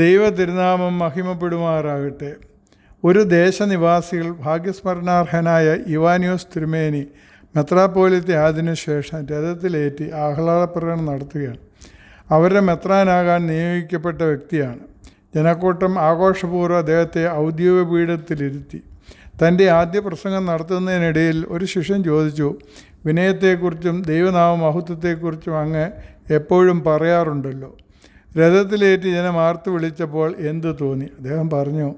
ദൈവ തിരുനാമം മഹിമപ്പെടുമാറാകട്ടെ. ഒരു ദേശനിവാസികൾ ഭാഗ്യസ്മരണാർഹനായ ഇവാനിയോസ് തിരുമേനി മെത്രാപ്പോലിത്തെ അതിനുശേഷം രഥത്തിലേറ്റി ആഹ്ലാദപ്രകടനം നടത്തുകയാണ്. അവരുടെ മെത്രാനാകാൻ നിയോഗിക്കപ്പെട്ട വ്യക്തിയാണ്. ജനക്കൂട്ടം ആഘോഷപൂർവം അദ്ദേഹത്തെ ഔദ്യോഗിക പീഠത്തിലിരുത്തി തന്റെ ആദ്യ പ്രസംഗം നടത്തുന്നതിനിടയിൽ ഒരു ശിഷ്യൻ ചോദിച്ചു വിനയത്തെക്കുറിച്ചും ദൈവനാമ മഹത്വത്തെക്കുറിച്ചും അങ്ങ് എപ്പോഴും പറയാറുണ്ടല്ലോ? രഥത്തിലേറ്റ് ജനം ആർത്തു വിളിച്ചപ്പോൾ എന്തു തോന്നി? അദ്ദേഹം പറഞ്ഞു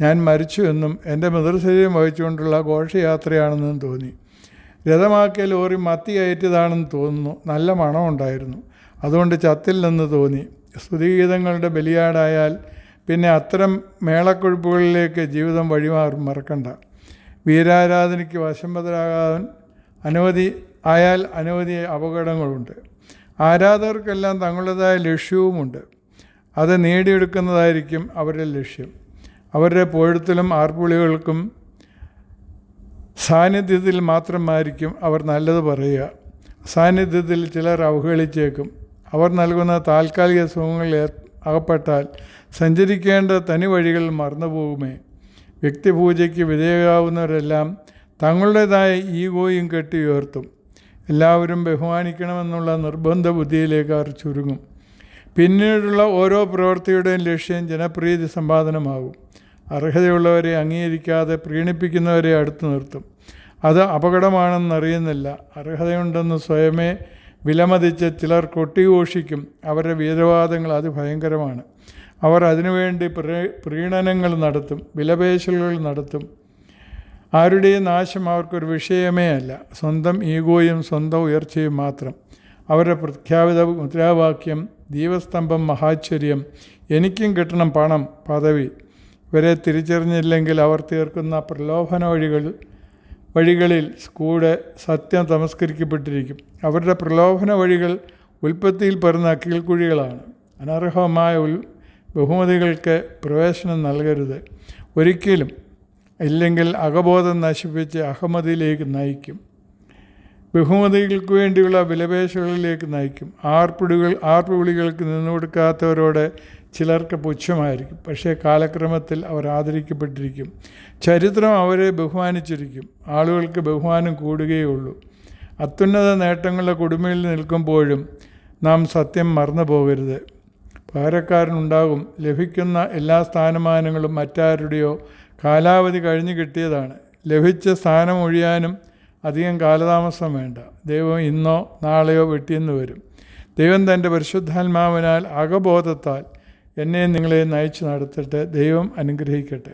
ഞാൻ മരിച്ചു എന്നും എന്റെ മൃതശരീരം വഹിച്ചുകൊണ്ടുള്ള ഘോഷയാത്രയാണെന്നും തോന്നി. രഥമാക്കിയ ലോറി മത്തി കയറ്റിയതാണെന്ന് തോന്നുന്നു. നല്ല മണമുണ്ടായിരുന്നു അതുകൊണ്ട് ചത്തിൽ ചത്തില്ലെന്ന് തോന്നി. സ്തുതിഗീതങ്ങളുടെ ബലിയാടായാൽ പിന്നെ അത്തരം മേളക്കൊഴുപ്പുകളിലേക്ക് ജീവിതം വഴിമാറും മറക്കണ്ട. വീരാരാധനയ്ക്ക് വശംബദരാകാൻ അനവധി ആയാൽ അനവധി അപകടങ്ങളുണ്ട്. ആരാധകർക്കെല്ലാം തങ്ങളുടേതായ ലക്ഷ്യവുമുണ്ട്. അത് നേടിയെടുക്കുന്നതായിരിക്കും അവരുടെ ലക്ഷ്യം. അവരുടെ പൊഴുത്തിലും ആർപ്പുളികൾക്കും സാന്നിധ്യത്തിൽ മാത്രമായിരിക്കും അവർ നല്ലത് പറയുക. സാന്നിധ്യത്തിൽ ചിലർ അവഹേളിച്ചേക്കും. അവർ നൽകുന്ന താൽക്കാലിക സുഖങ്ങളിൽ അകപ്പെട്ടാൽ സഞ്ചരിക്കേണ്ട തനി വഴികൾ മറന്നുപോകുമേ. വ്യക്തിപൂജയ്ക്ക് വിധേയമാവുന്നവരെല്ലാം തങ്ങളുടേതായ ഈഗോയും കെട്ടി ഉയർത്തും എല്ലാവരും ബഹുമാനിക്കണമെന്നുള്ള നിർബന്ധ ബുദ്ധിയിലേക്ക് അവർ ചുരുങ്ങും. പിന്നീടുള്ള ഓരോ പ്രവൃത്തിയുടെയും ലക്ഷ്യം ജനപ്രീതി സമ്പാദനമാകും. അർഹതയുള്ളവരെ അംഗീകരിക്കാതെ പ്രീണിപ്പിക്കുന്നവരെ അടുത്തു നിർത്തും. അത് അപകടമാണെന്നറിയുന്നില്ല. അർഹതയുണ്ടെന്ന് സ്വയമേ വിലമതിച്ച് ചിലർ കൊട്ടിഘോഷിക്കും. അവരുടെ വീരവാദങ്ങൾ അതിഭയങ്കരമാണ്. അവർ അതിനുവേണ്ടി പ്രീണനങ്ങൾ നടത്തും വിലപേശലുകൾ നടത്തും. ആരുടെയും നാശം അവർക്കൊരു വിഷയമേ അല്ല. സ്വന്തം ഈഗോയും സ്വന്തം ഉയർച്ചയും മാത്രം. അവരുടെ പ്രഖ്യാപിത മുദ്രാവാക്യം ദീപസ്തംഭം മഹാശ്ചര്യം എനിക്കും കിട്ടണം പണം പദവി. ഇവരെ തിരിച്ചറിഞ്ഞില്ലെങ്കിൽ അവർ തീർക്കുന്ന പ്രലോഭന വഴികൾ വഴികളിൽ കൂടെ സത്യം തമസ്കരിക്കപ്പെട്ടിരിക്കും. അവരുടെ പ്രലോഭന വഴികൾ ഉൽപ്പത്തിയിൽ പെറുന്ന കീഴ്ക്കുഴികളാണ് അനർഹമായ ഉൽ ബഹുമതികൾക്ക് പ്രവേശനം നൽകരുത്. ഒരിക്കലും ഇല്ലെങ്കിൽ അകബോധം നശിപ്പിച്ച് അഹമ്മദിയിലേക്ക് നയിക്കും. ബഹുമതികൾക്ക് വേണ്ടിയുള്ള വിലപേശകളിലേക്ക് നയിക്കും. ആർപ്പിടുകൾ ആർപ്പുവിളികൾക്ക് നിന്നുകൊടുക്കാത്തവരോട് ചിലർക്ക് പുച്ഛമായിരിക്കും. പക്ഷേ കാലക്രമത്തിൽ അവർ ആദരിക്കപ്പെട്ടിരിക്കും. ചരിത്രം അവരെ ബഹുമാനിച്ചിരിക്കും. ആളുകൾക്ക് ബഹുമാനം കൂടുകയുള്ളൂ. അത്യുന്നത നേട്ടങ്ങളുടെ കുടുമയിൽ നിൽക്കുമ്പോഴും നാം സത്യം മറന്നു പോകരുത് പകരക്കാരനുണ്ടാകും ലഭിക്കുന്ന എല്ലാ സ്ഥാനമാനങ്ങളും മറ്റാരുടെയോ കാലാവധി കഴിഞ്ഞു കിട്ടിയതാണ്. ലഭിച്ച സ്ഥാനം ഒഴിയാനും അധികം കാലതാമസം വേണ്ട. ദൈവം ഇന്നോ നാളെയോ വെട്ടിയെന്ന് വരും. ദൈവം തന്റെ പരിശുദ്ധാത്മാവിനാൽ അകബോധത്താൽ എന്നെ നിങ്ങളെ നയിച്ചു നടത്തട്ടെ. ദൈവം അനുഗ്രഹിക്കട്ടെ.